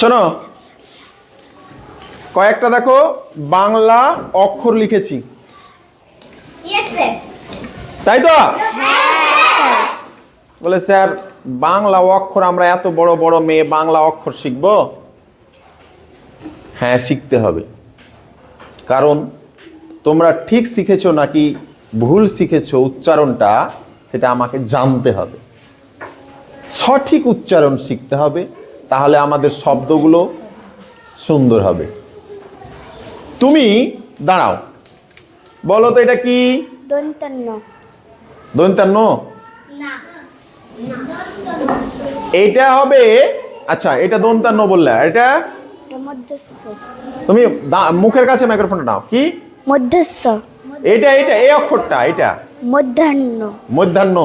শোনো কয়েকটা দেখো বাংলা অক্ষর লিখেছি। তাই তো? বলে স্যার বাংলা অক্ষর আমরা এত বড় বড় মেয়ে বাংলা অক্ষর শিখব? হ্যাঁ শিখতে হবে। কারণ তোমরা ঠিক শিখেছো নাকি ভুল শিখেছো উচ্চারণটা সেটা আমাকে জানতে হবে। সঠিক উচ্চারণ শিখতে হবে। তাহলে আমাদের শব্দগুলো সুন্দর হবে। তুমি দাঁড়াও। বলো তো এটা কি? দন্তান্ন এইটা হবে আচ্ছা এটা দন্তান্ন বললে এটা? এটা তুমি মুখের কাছে মাইক্রোফোনটা নাও। কি? মধ্যস্ব এটা এটা এই অক্ষরটা এটা? মধ্যাহ্ন। মধ্যাহ্ন।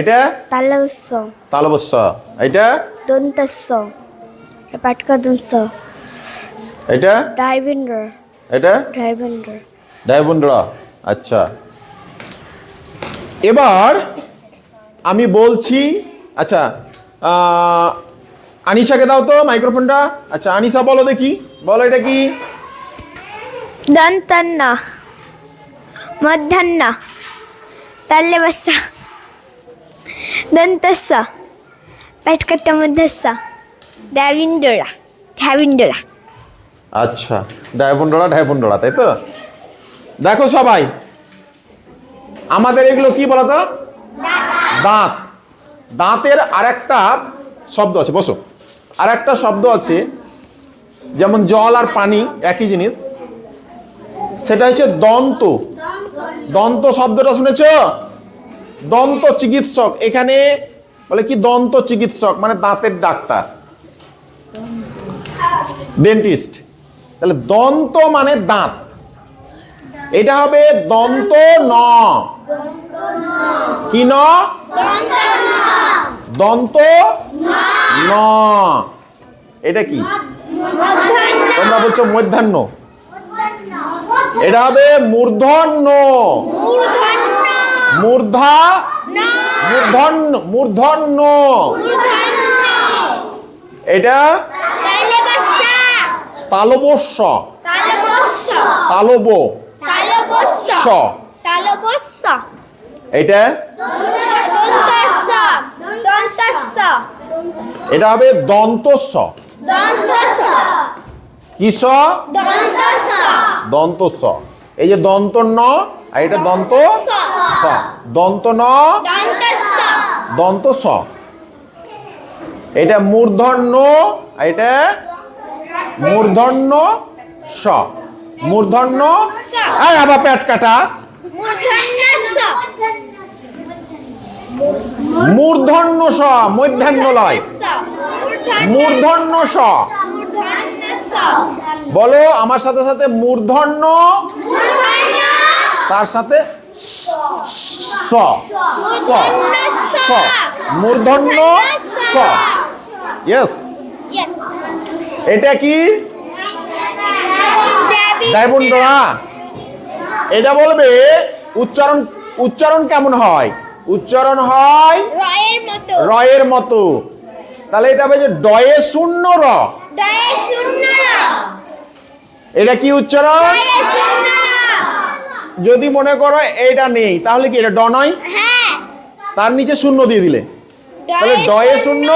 এটা? তালস্য তালবস্য। এটা? দন্তস্য পাটকাদংশ এটা ড্রাইভেন্ডার এটা ড্রাইভেন্ডার ডায়বন্ডরা আচ্ছা এবার আমি বলছি আচ্ছা আনিশাকে দাও তো মাইক্রোফোনটা আচ্ছা আনিশা বলো দেখি বলো এটা কি দন্তান্ন মধ্যাহ্ন তাল্যবস্য দন্তস্য পাটকাট্ಟ মধ্যস্য ড্রাইভেন্ডরা ড্রাইভেন্ডরা আচ্ছা ডায়বন্ডরা ডায়বন্ডরা তাই তো? দেখো সবাই, আমাদের এগুলো কি বলতো? দাঁত। দাঁতের আরেকটা শব্দ আছে, বসো। আরেকটা শব্দ আছে, যেমন জল আর পানি, একই জিনিস। সেটা হচ্ছে দন্ত। দন্ত শব্দটা শুনেছ? দন্ত চিকিৎসক। এখানে বলে কি দন্ত চিকিৎসক? মানে দাঁতের ডাক্তার। ডেন্টিস্ট তাহলে দন্ত মানে দাঁত। এটা হবে দন্ত ন। কি ন? দন্ত ন। এটা কি? তোমরা বলছো মধ্যাহ্ন। এটা হবে মূর্ধন্য। মূর্ধা মূর্ধন্য মূর্ধন্য। এটা? তালবস্য। তালব। এটা? এটা হবে দন্তস্ব কিস দন্তস্ব এই যে দন্ত ন আর এটা দন্ত দন্ত ন দন্ত স। এটা মূর্ধন্য এটা মূর্ধন্য স। মূর্ধন্য? আর আবার পেট কাটা। মূর্ধন্য স মধ্যাহ্ন লয় মূর্ধন্য স। বলো আমার সাথে সাথে মূর্ধন্য তার সাথে স স। স। মূর্ধন্য স। ইয়েস এটা কি? ডায়মন্ডরা। এটা বলবে উচ্চারণ উচ্চারণ কেমন হয়? উচ্চারণ হয় রয়ের মতো। মতো। তাহলে এটা হবে যে ডয়ে শূন্য র। শূন্য এটা কি উচ্চারণ? যদি মনে করো এটা নেই তাহলে কি এটা ড নয়? হ্যাঁ। তার নিচে শূন্য দিয়ে দিলে। তাহলে ডয়ে শূন্য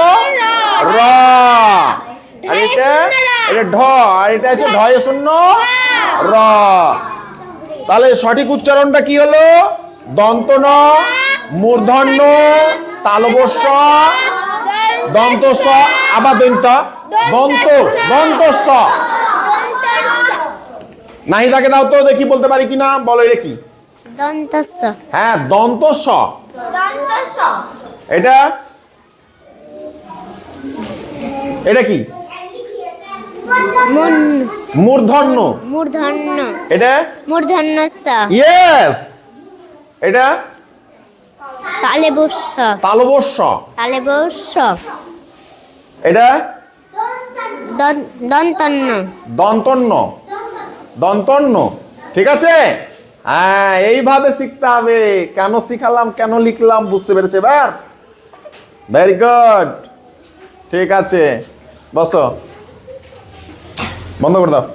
র। আর এটা এটা ঢ আর এটা হচ্ছে ঢয়ে শূন্য র। তাহলে সঠিক উচ্চারণটা কি হলো? দন্ত ন মূর্ধন্য তালবস্য দন্ত স আবার দন্ত দন্ত দন্ত স নাহিদাকে দাও তো দেখি বলতে পারি কি না? বলো এটা কি? দন্তস্য হ্যাঁ দন্ত স দন্তস্য এটা? এটা কি? মূর্ধন্য। মূর্ধন্য। এটা? মূর্ধন্যস্য ইয়েস এটা? তালেবস্য তালবস্য তালেবস্য এটা? দন- দন্তন্য। দন্তন্য। দন্তন্ন ঠিক আছে? হ্যাঁ এইভাবে শিখতে হবে। কেন শিখালাম, কেন লিখলাম, বুঝতে পেরেছে এবার? ভেরি গুড ঠিক আছে। বসো। বন্ধ করে দাও।